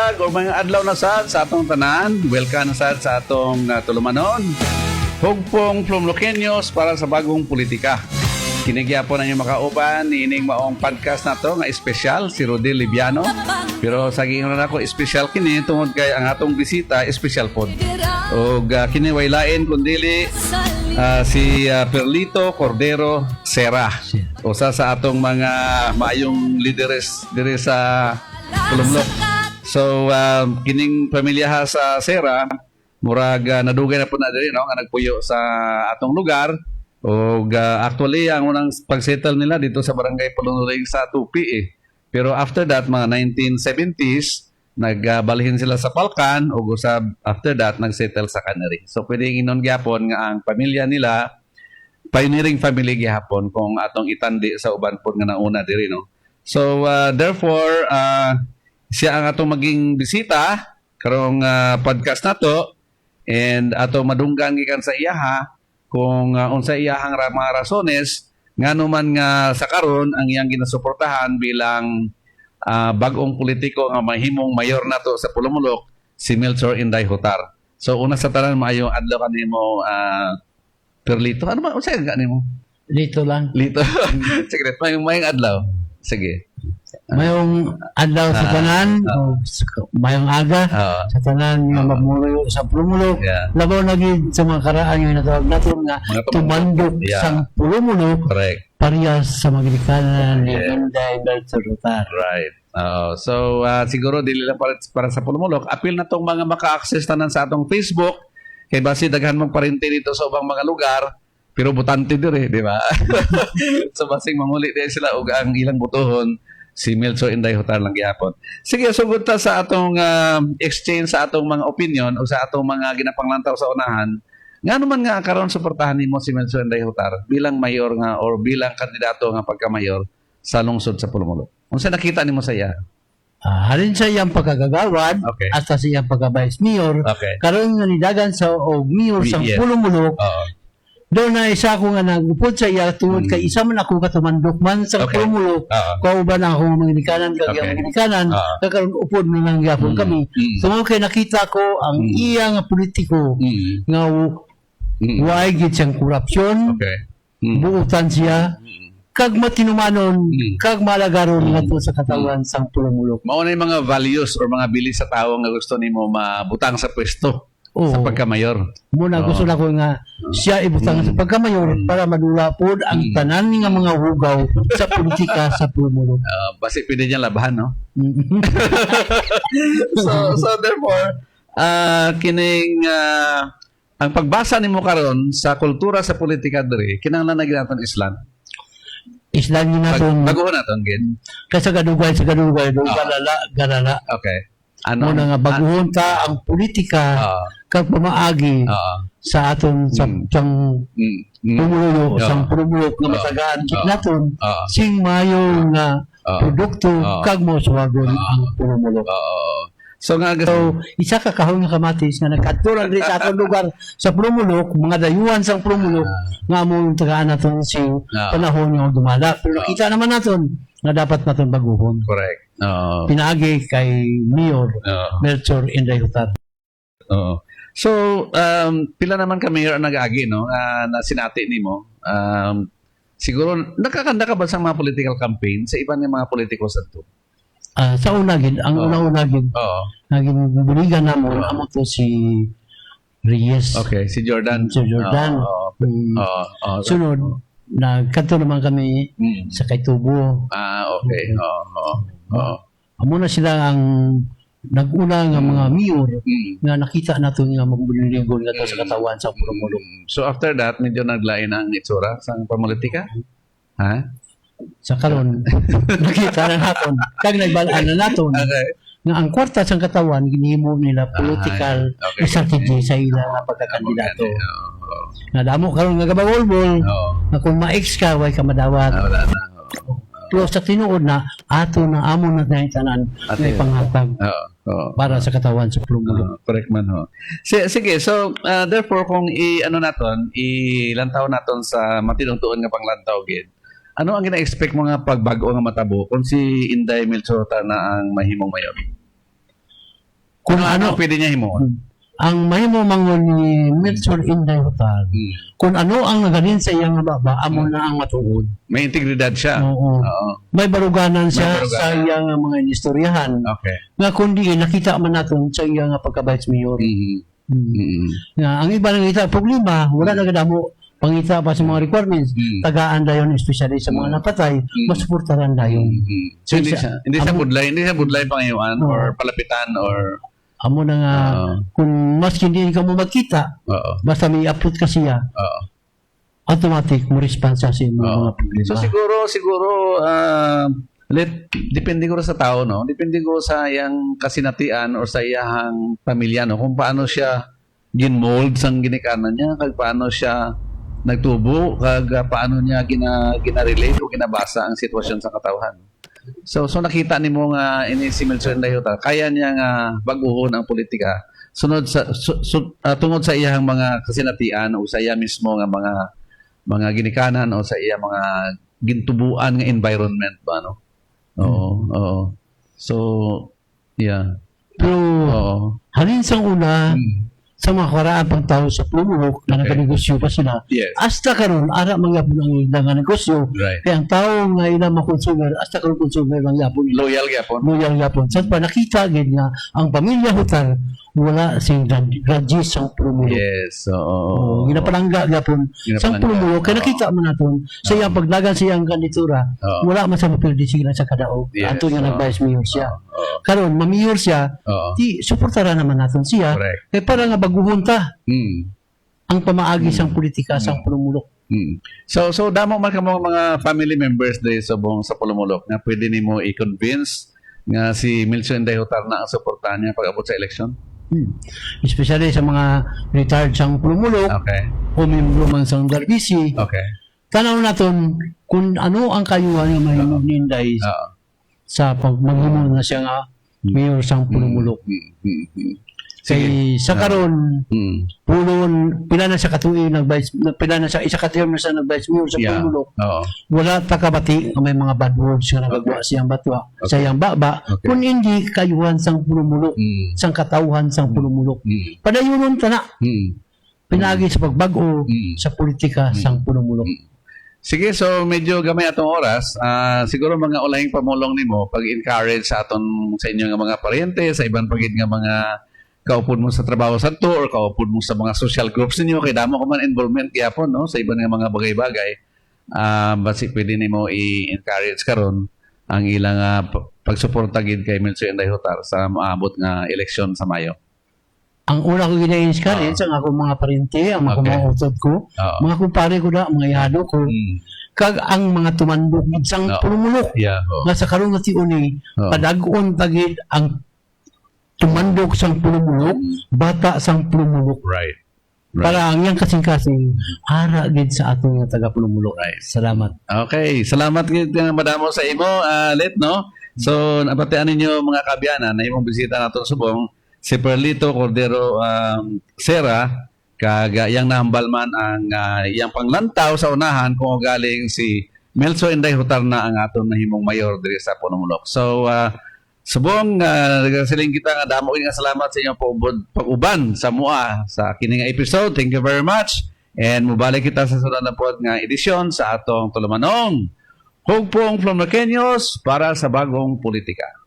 buntag o mga adlaw na sad sa atong tanan. Welcome sad sa atong uh, tulumanon. Hugpong Plumloqueños para sa bagong politika. Kinigyapon na yung makauban, ining maong podcast na to nga espesyal, si Rodel Libiano. Pero sa gingon na ako, espesyal kini tungod kay ang atong bisita, espesyal pod. O uh, kini way lain kundili ah, si ah, Perlito Cordero Serra. Usa sa atong mga maayong lideres dire sa Tulumlok. So, um, kining pamilya sa Serra, murag uh, nadugay na po na diri no nga nagpuyo sa atong lugar o actually ang unang pagsettle nila dito sa barangay Pulunuring sa Tupi eh. Pero after that mga 1970s nagbalihin sila sa Palkan o usab after that nagsettle sa Canary. So pwedeng inon gyapon nga ang pamilya nila pioneering family gyapon kung atong itandi sa uban pod nga nauna diri no. So uh, therefore uh, siya ang atong maging bisita karong uh, podcast nato and ato madunggan gikan sa iyaha kung uh, unsa iyahang ra- mga rasones ngano man nga sa karon ang iyang ginasuportahan bilang ah, bagong politiko nga mahimong mayor nato sa Pulumulok si Melchor Inday Hutar. So una sa tanan maayo adlaw kanimo uh, Perlito. Ano ba unsa ka nimo? Dito lang. Lito. Sige, mayong mayong adlaw. Sige. Mayong adlaw sa Ah, tanan, s- mayong aga, Oo. sa tanan nga mamuluyo sa Pulumulok. Yeah. Labaw na gid sa mga karaan nga natawag natin nga Mga tumandok. Yeah. sang Pulumulok Correct. parehas sa magilikanan ni Yeah. Inday Bertarutar. Right. Oo. so ah, siguro dili lang para, para sa Pulumulok, apil na tong mga maka-access tanan sa atong Facebook kay basi daghan mong parinti dito sa ubang mga lugar pero butante dire, di ba? so basing mamuli din sila og ang ilang butohon si Melchor Inday Hutar lang gihapon. Sige, sugod ta sa atong ah, exchange sa atong mga opinion o sa atong mga ginapanglantaw sa unahan. Nga naman nga karon suportahan nimo si Melchor Inday Hutar bilang mayor nga or bilang kandidato nga pagka-mayor sa lungsod sa Pulumulok. Unsa nakita nimo sa iya? Ah, halin sa iyang pagkagagawad Okay. at sa iyang pagka-vice mayor, Okay. karon nga nidagan sa og mayor sa Yes. Pulumulok, Oo. Doon na isa ko nga nagupod sa iya tungod kay isa man ako katumandok man sa. Okay. Pulumulok. Oo. kauban ako mga manginikanan kag Okay. okay. manginikanan Ah. kakaroon upod na lang gyapon Mm. kami Mm. tungod kay nakita ko ang Mm. iya nga politiko Mm. nga w- Mm. way gid siyang korupsyon Okay. Mm. buutan siya kag matinumanon Mm. kag malagaron ngadto sa katawan sang pulumulok Mao na mga values or mga bili sa tao nga gusto nimo mabutang sa pwesto Oo. sa pagka-mayor. muna Oo. gusto na ko nga siya ibutang sa pagkamayor para madula pod ang Mm. tanan nga mga hugaw sa politika sa pulumulok Uh, basi pwede niya labahan, no? Mm. so, so therefore, ah kining ah, ang pagbasa nimo karon sa kultura sa politika diri kinahanglan na ginaton Islam. islan niyo Pag, naton baguhon naton gid. Kasi gadugay sa gadugay, do Ah. galala, galala. Okay. Ano? Muna nga baguhon ta ang politika Ah, kag pamaagi ah, sa aton sa Mm. sang mm, mm, pumulo Ah. sang pumulok nga matagaan Ah. naton ah, sing mayo nga ah, produkto Ah. kag mo suwagon Ah. ang pumulok. ah. So nga So, isa ka kahon nga kamatis nga nagkadto diri sa aton lugar sa Prumulok, mga dayuhan sang Prumulok nga mo tagaan naton si Ah. panahon nga dumala. Pero nakita naman naton nga dapat naton baguhon. correct. Oo. Pinaagi kay Mayor Oo. Melchor Inday Hutat. Oo. So, um, pila naman kami ang nag-agi, no? ah, na sinati ni mo. Um, siguro, nakakanda ka ba sa mga political campaign sa iba ng mga politiko sa to? Ah, sa una gid, ang Oo. una-una gid, Oo. naging buligan namo amo to si Reyes. Okay, si Jordan. Si Jordan. Oo. Mm, Oo. Oo. sunod, nagkanto naman kami Mm. sa Kaytubo. Ah, okay. Oo. Oo. Oo. Amo na sila ang naguna nga mga mayor Mm. nga nakita nato nga magbulinggon nga sa katawan sa Purumulo. Mm. So after that, medyo naglain ang itsura sa pamolitika? Ha? Sa karon nakita na naton kag nagbalaan na naton Okay. nga ang kwarta sa katawan ginhimo nila political Ah, okay. strategy sa ila nga pagkakandidato. Oo. Oo. Nga damo karon nga gabagol-bol Oo. na kung ma-ex ka way ka madawat. Ah, wala na. Oo. Pero sa tinuod na ato na amo na tayo tanan nga yun. ipanghatag Oo. Oo. para sa katawan sa Purumulo. Uh, correct man ho. Si- Sige, so uh, therefore kung i ano naton, ilantaw naton sa matinong tuon nga panglantaw gid. Ano ang gina-expect mo nga pagbago nga matabo kung si Inday Milchota na ang mahimong mayor? kung Kung ano, ano, pwede niya himuon? Ang mahimo mangon ni Melchor Inday Hotal, Hmm. kung ano ang naganin sa iyang baba, amo na ang matuod. May integridad siya. Oo. Oo. May baruganan siya May baruganan. sa iyang mga inistoryahan. Okay. Nga kundi nakita man natin sa iyang pagka-vice mayor. Mhm. Hmm. Mhm. Nga, ang iba nang ita, problema, wala na kadamo pangita pa sa mga requirements. Mm. Tagaan dayon, especially sa mga napatay, masuportahan dayon. Mhm. So, hindi siya, hindi Amo- budlay, hindi siya budlay pangayuan Oo. or palapitan or Amo na nga, Oo. kung mas hindi ka mo magkita, Oo. basta may upload ka siya, Oo. automatic mo response sa mga, Oo. mga problema. So siguro siguro ah, let depende ko sa tao no. Depende ko sa iyang kasinatian or sa iyang pamilya no kung paano siya ginmold sang ginikanan niya kag paano siya nagtubo kag paano niya gina gina-relate o ginabasa ang sitwasyon sa katawhan. So so nakita nimo nga ini si Melchor Dayota kaya niya nga baguhon ang politika. Sunod sa su, su- ah, tungod sa iyang mga kasinatian o sa iya mismo nga mga mga ginikanan o sa iya mga gintubuan nga environment ba no? Oo oo. So yeah. Pero, oo. halin sa una, sa mga karaan pang tao sa Plumulok na Okay. naganegosyo pa sila, yes hasta karon ara mga ang ilang negosyo, right kaya ang tao nga ilang mga consumer, hasta karon consumer lang yapon loyal gyapon Loyal yapon. Sa pa nakita gid nga ang pamilya Hutar wala sing grudges sa Plumulok. yes oo Oh, ginapalangga gyapon sa Ginapalangga. Plumulok. Kaya nakita man naton sa iyang pagdagan sa iyang kandidatura, Oo. wala man sa mapildi sila sa kadaog. Yes, Ato nga oo. nag-vice mayor siya. Oo Karon mamiyor siya, oo di suportara naman naton siya. correct Kaya para nga baguhon ta mm. ang pamaagi sang politika sa Plumulok. Mm. So so damo man ka mga mga family members dahil sa buong sa Pulumulok na pwede nimo i-convince nga si Milson Inday-Hutar na ang suportahan niya pag abot sa election. Hmm. Especially sa mga retired sang Plumulok Okay. o membro man sang Darbisi. Okay. Tanaw naton kung ano ang kayuhan nga mahimo ni Inday Oo. Sa pagmaghimo na siya nga mayor sang Pulumulok. Mm, mm, mm. Sige. Kay sa karon Mm. pulon pila na sa katuig nag vice pila na sa isa ka term na sa nag vice mayor sa Yeah. Pulumulok. Oo. Wala ta kabati may mga bad words nga nagagawa siyang batwa sa iyang baba Okay. kung hindi kayuhan sang Pulumulok Mm. sang katawhan sang Pulumulok. Mm. Padayunon ta na Mm. pinagi sa pagbago Mm. sa politika sang Pulumulok. Sige, so medyo gamay atong oras. Ah, siguro mga ulahing pamulong nimo pag-encourage sa aton sa inyo nga mga paryente, sa ibang pagid nga mga kaupod mo sa trabaho sa to or kaupod mo sa mga social groups ninyo kay damo ko man involvement gyapon no sa ibang nga mga bagay-bagay. Ah, basi pwede nimo i-encourage karon ang ilang p- pagsuporta gid kay Melchor Inday Hutar sa maabot nga eleksyon sa Mayo. Ang una ko gina-encourage ang ako mga parente, ang mga Okay. mga utod ko, Oo. mga kumpare ko na, mga yado ko, Mm. kag ang mga tumandok gid sang Oo. Pulumulok. Yeah. oh. nga sa karon nga tiuni Oo. padag-on tagid ang tumandok sang pulumulok bata sang pulumulok Right. Right. para ang yang kasing-kasing ara gid sa atong nga taga pulumulok Right. salamat Okay, salamat gid nga madamo sa imo, ah, Let, no? So, napatian ninyo mga kabyanan na imong bisita naton subong si Perlito Cordero um, Sera kag iyang nahambal man ang ah, iyang panglantaw sa unahan kung galing si Melso Inday Hutar na ang aton nahimong mayor diri sa Punumulok. So, uh, subong uh, nagasiling kita nga damo nga salamat sa inyong pag-ubod, pag-uban sa mua sa kini nga episode. Thank you very much. And mubalik kita sa sunod na pod nga edisyon sa atong tulumanong Hugpong Marqueños para sa bagong politika.